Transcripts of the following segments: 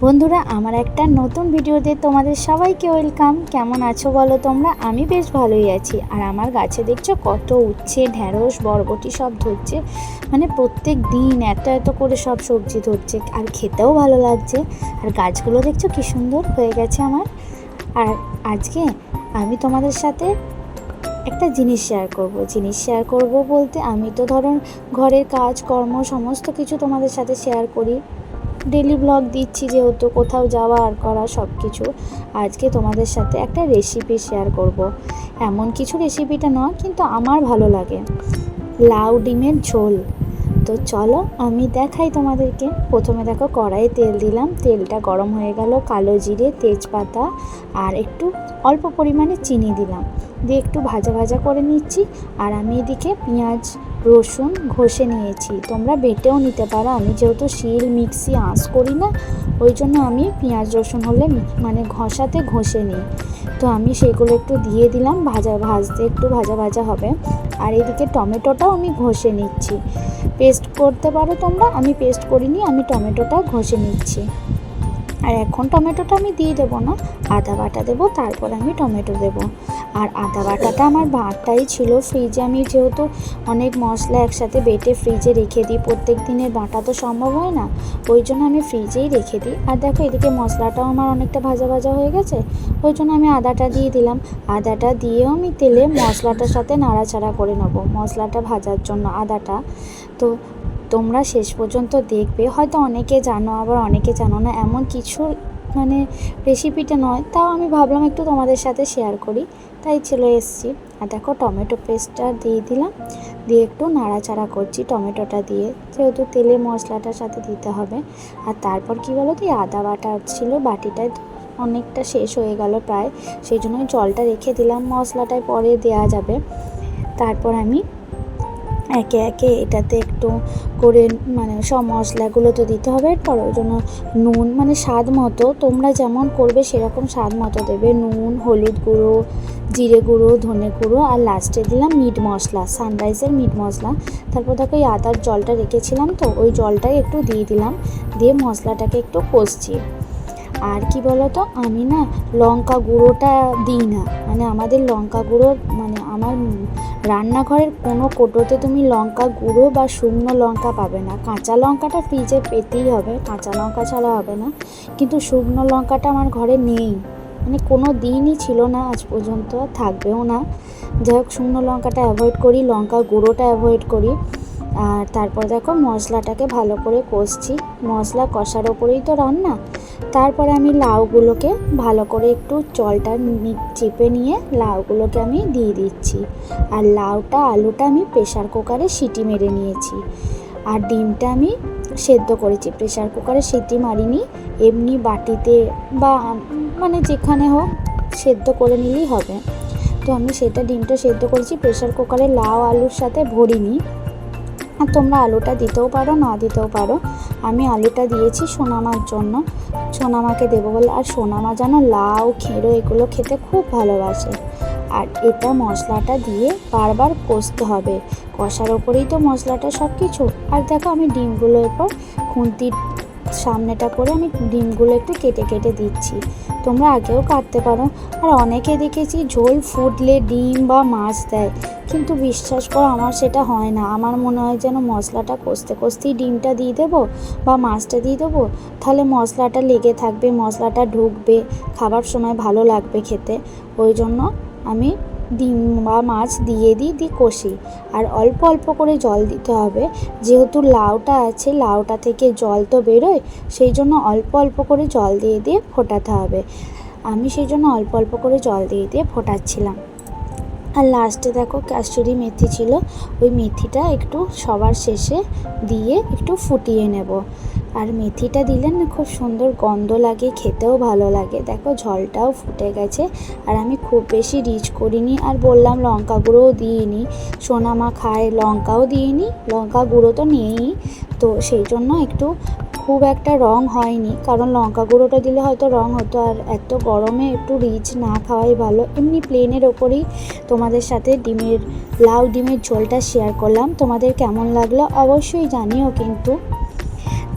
বন্ধুরা, আমার একটা নতুন ভিডিওতে তোমাদের সবাইকে ওয়েলকাম। কেমন আছো বলো তোমরা? আমি বেশ ভালোই আছি। আর আমার গাছে দেখছ কত উচ্ছে, ঢ্যাঁড়স, বরবটি সব ধরছে। মানে প্রত্যেক দিন এত এত করে সব সবজি ধরছে। আর খেতেও ভালো লাগছে। আর গাছগুলো দেখছ কি সুন্দর হয়ে গেছে আমার। আর আজকে আমি তোমাদের সাথে একটা জিনিস শেয়ার করব। জিনিস শেয়ার করব বলতে আমি তো ধরুন ঘরের কাজ, কর্ম সমস্ত কিছু তোমাদের সাথে শেয়ার করি। ডেলি ব্লগ দিচ্ছি যেহেতু, কোথাও যাওয়া আর করা সব কিছু আজকে তোমাদের সাথে একটা রেসিপি শেয়ার করব। এমন কিছু রেসিপিটা নয়, কিন্তু আমার ভালো লাগে। লাউ ডিমের ঝোল। তো চলো আমি দেখাই তোমাদেরকে। প্রথমে দেখো কড়াইয়ে তেল দিলাম। তেলটা গরম হয়ে গেল, কালো জিরে, তেজপাতা আর একটু অল্প পরিমাণে চিনি দিলাম। দিয়ে একটু ভাজা ভাজা করে নিচ্ছি। আর আমি এদিকে পেঁয়াজ, রসুন ঘষে নিয়েছি। তোমরা বেটেও নিতে পারো। আমি যেহেতু শিল, মিক্সি, আঁশ করি না, ওই জন্য আমি পেঁয়াজ, রসুন হলে মানে ঘষাতে ঘষে নিই। তো আমি সেগুলো একটু দিয়ে দিলাম, ভাজা, ভাজতে একটু ভাজা ভাজা হবে। আর এদিকে টমেটোটাও আমি ঘষে নিচ্ছি। পেস্ট করতে পারো তোমরা, আমি পেস্ট করিনি, আমি টমেটোটা ঘষে নিচ্ছি। আর এখন টমেটোটা আমি দিয়ে দেবো না, আদা বাটা দেবো, তারপর আমি টমেটো দেবো। আর আদা বাটাটা আমার বাটাই ছিল ফ্রিজে, আমি যেহেতু অনেক মশলা একসাথে বেটে ফ্রিজে রেখে দিই, প্রত্যেক দিনের বাটা তো সম্ভব হয় না, ওই জন্য আমি ফ্রিজেই রেখে দিই। আর দেখো এদিকে মশলাটাও আমার অনেকটা ভাজা ভাজা হয়ে গেছে, ওই জন্য আমি আদাটা দিয়ে দিলাম। আদাটা দিয়েও আমি তেলে মশলাটার সাথে নাড়াচাড়া করে নেব, মশলাটা ভাজার জন্য আদাটা। তো তোমরা শেষ পর্যন্ত দেখবে। হয়তো অনেকে জানো, আবার অনেকে জানো না, এমন কিছু মানে রেসিপিটা নয়। তাও আমি ভাবলাম একটু তোমাদের সাথে শেয়ার করি। তাই চলে এসেছি। আর দেখো, টমেটো পেস্টটা দিয়ে দিলাম। দিয়ে একটু নাড়াচাড়া করছি টমেটোটা দিয়ে। যেহেতু তেলে মশলাটার সাথে দিতে হবে। আর তারপর কি বলো তো আদা বাটা ছিল বাটিটায় অনেকটা শেষ হয়ে গেল প্রায়। সেই জন্য জলটা রেখে দিলাম মশলাটায় পরে দেওয়া যাবে। তারপর আমি একে একে এটাতে একটু করে মানে সব মশলাগুলো তো দিতে হবে, এরপর ওই জন্য নুন মানে স্বাদ মতো, তোমরা যেমন করবে সেরকম স্বাদ মতো দেবে। নুন, হলুদ গুঁড়ো, জিরে গুঁড়ো, ধনে গুঁড়ো, আর লাস্টে দিলাম মিট মশলা সানরাইজের মিট মশলা। তারপর দেখো এই আদার জলটা রেখেছিলাম তো, ওই জলটাই একটু দিয়ে দিলাম, দিয়ে মশলাটাকে একটু কষছি। আর কি বলতো, আমি না লঙ্কা গুঁড়োটা দিই না মানে আমাদের লঙ্কা গুঁড়ো মানে আমার রান্নাঘরের কোনো কোটোতে তুমি লঙ্কা গুঁড়ো বা শুকনো লঙ্কা পাবে না। কাঁচা লঙ্কাটা ফ্রিজে পেতেই হবে, কাঁচা লঙ্কা ছাড়া হবে না। কিন্তু শুকনো লঙ্কাটা আমার ঘরে নেই। মানে কোনো দিনই ছিল না আজ পর্যন্ত, থাকবেও না। যাই হোক, শুকনো লঙ্কাটা অ্যাভয়েড করি, লঙ্কা গুঁড়োটা অ্যাভয়েড করি। আর তারপর দেখো মশলাটাকে ভালো করে কষছি। মশলা কষার ওপরেই তো রান্না। তারপরে আমি লাউগুলোকে ভালো করে একটু জলটা চেপে নিয়ে লাউগুলোকে আমি দিয়ে দিচ্ছি। আর লাউটা, আলুটা আমি প্রেশার কুকারে সিটি মেরে নিয়েছি। আর ডিমটা আমি সেদ্ধ করেছি। প্রেশার কুকারে সিটি মারিনি। এমনি বাটিতে বা মানে যেখানে হোক সেদ্ধ করে নিলেই হবে। তো আমি সেটা ডিমটা সেদ্ধ করেছি। প্রেশার কুকারে লাউ, আলুর সাথে ভরিনি। আর তোমরা আলুটা দিতেও পারো, না দিতেও পারো। আমি আলুটা দিয়েছি সোনামার জন্য। সোনামাকে দেবো বলে, আর সোনামা যেন লাউ, খেঁড়ো এগুলো খেতে খুব ভালোবাসে। আর এটা মশলাটা দিয়ে বারবার কষতে হবে। কষার ওপরেই তো মশলাটা সব কিছু আর দেখো আমি ডিমগুলোর এরপর খুন্তির সামনেটা করে আমি ডিমগুলো একটু কেটে কেটে দিচ্ছি। তোমরা আগেও কাটতে পারো। আর অনেকে দেখেছি ঝোল ফুটলে ডিম বা মাছ দেয়। কিন্তু বিশ্বাস করো, আমার সেটা হয় না। আমার মনে হয় যেন মশলাটা কষতে কষতেই ডিমটা দিয়ে দেবো বা মাছটা দিয়ে দেবো। তাহলে মশলাটা লেগে থাকবে, মশলাটা ঢুকবে, খাবার সময় ভালো লাগবে খেতে। ওই জন্য আমি ডিম বা মাছ দিয়ে দিই, দিয়ে কষি। আর অল্প অল্প করে জল দিতে হবে। যেহেতু লাউটা আছে, লাউটা থেকে জল তো বেরোয়, সেই জন্য অল্প অল্প করে জল দিয়ে দিয়ে ফোটাতে হবে। আমি সেই জন্য অল্প অল্প করে জল দিয়ে দিয়ে ফোটাচ্ছিলাম। আর লাস্টে দেখো কাস্তুরি মেথি ছিল। ওই মেথিটা একটু সবার শেষে দিয়ে একটু ফুটিয়ে নেব। আর মেথিটা দিলে না খুব সুন্দর গন্ধ লাগে, খেতেও ভালো লাগে। দেখো ঝলটাও ফুটে গেছে আর আমি খুব বেশি রিচ করিনি আর বললাম লঙ্কা গুঁড়োও দিইনি। সোনামা খায়, লঙ্কাও দিইনি, লঙ্কা গুঁড়ো তো নেই তো সেই জন্য একটু খুব একটা রং হয়নি, কারণ লঙ্কা গুঁড়োটা দিলে হয়তো রং হতো আর এত গরমে একটু রিচ না খাওয়াই ভালো। এমনি প্লেনের ওপরেই তোমাদের সাথে ডিমের, লাউ ডিমের ঝোলটা শেয়ার করলাম। তোমাদের কেমন লাগল অবশ্যই জানিও কিন্তু।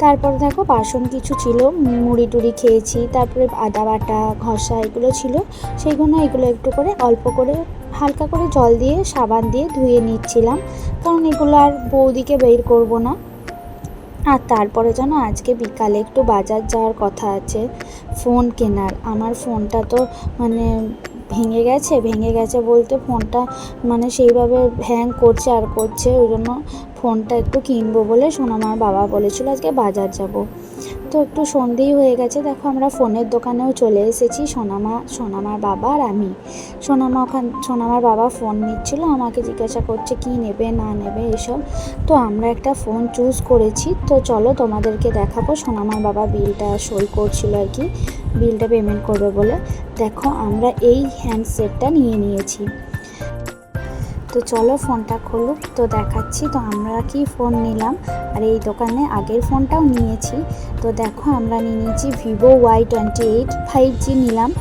তারপর দেখো বাসন কিছু ছিল, মুড়ি টুড়ি খেয়েছি, তারপরে আদা বাটা, ঘষা এগুলো ছিল সেইগুলো এগুলো একটু করে অল্প করে হালকা করে জল দিয়ে, সাবান দিয়ে ধুয়ে নিচ্ছিলাম। কারণ এগুলো আর বৌদিকে বের করব না। আর তারপরে যেন আজকে বিকালে একটু বাজার যাওয়ার কথা আছে, ফোন কেনার। আমার ফোনটা তো মানে ভেঙে গেছে ভেঙে গেছে বলতে ফোনটা মানে সেইভাবে হ্যাং করছে আর করছে, ওই জন্য ফোনটা একটু কিনবো বলে সোনামার বাবা বলেছিল আজকে বাজার যাব। তো একটু সন্ধেই হয়ে গেছে, দেখো আমরা ফোনের দোকানেও চলে এসেছি, সোনামা, সোনামার বাবা আর আমি। সোনামা ওখান, সোনামার বাবা ফোন নিচ্ছিল, আমাকে জিজ্ঞাসা করছে কি নেবে, না নেবে এসব। তো আমরা একটা ফোন চুজ করেছি, তো চলো তোমাদেরকে দেখাবো, সোনামার বাবা বিলটা সই করছিল আর কি, বিলটা পেমেন্ট করবে বলে। দেখো আমরা এই হ্যান্ডসেটটা নিয়ে নিয়েছি। তো চলো ফোনটা খুলুক। তো দেখাচ্ছি, তো আমরা কি ফোন নিলাম? আর এই দোকানে আগের ফোনটাও নিয়েছি। তো দেখো, আমরা নিয়ে নিয়েছি Vivo Y twenty eight five G নিলাম।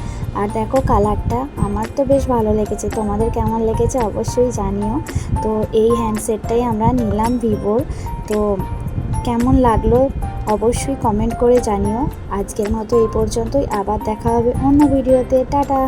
আর দেখো কালারটা, আমার তো বেশ ভালো লেগেছে। তোমাদের কেমন লেগেছে অবশ্যই জানিও। তো এই হ্যান্ডসেটটাই আমরা নিলাম ভিভোর। তো কেমন লাগল অবশ্যই কমেন্ট করে জানিও। আজকের মতো এই পর্যন্তই। আবার দেখা হবে অন্য ভিডিওতে। টাটা!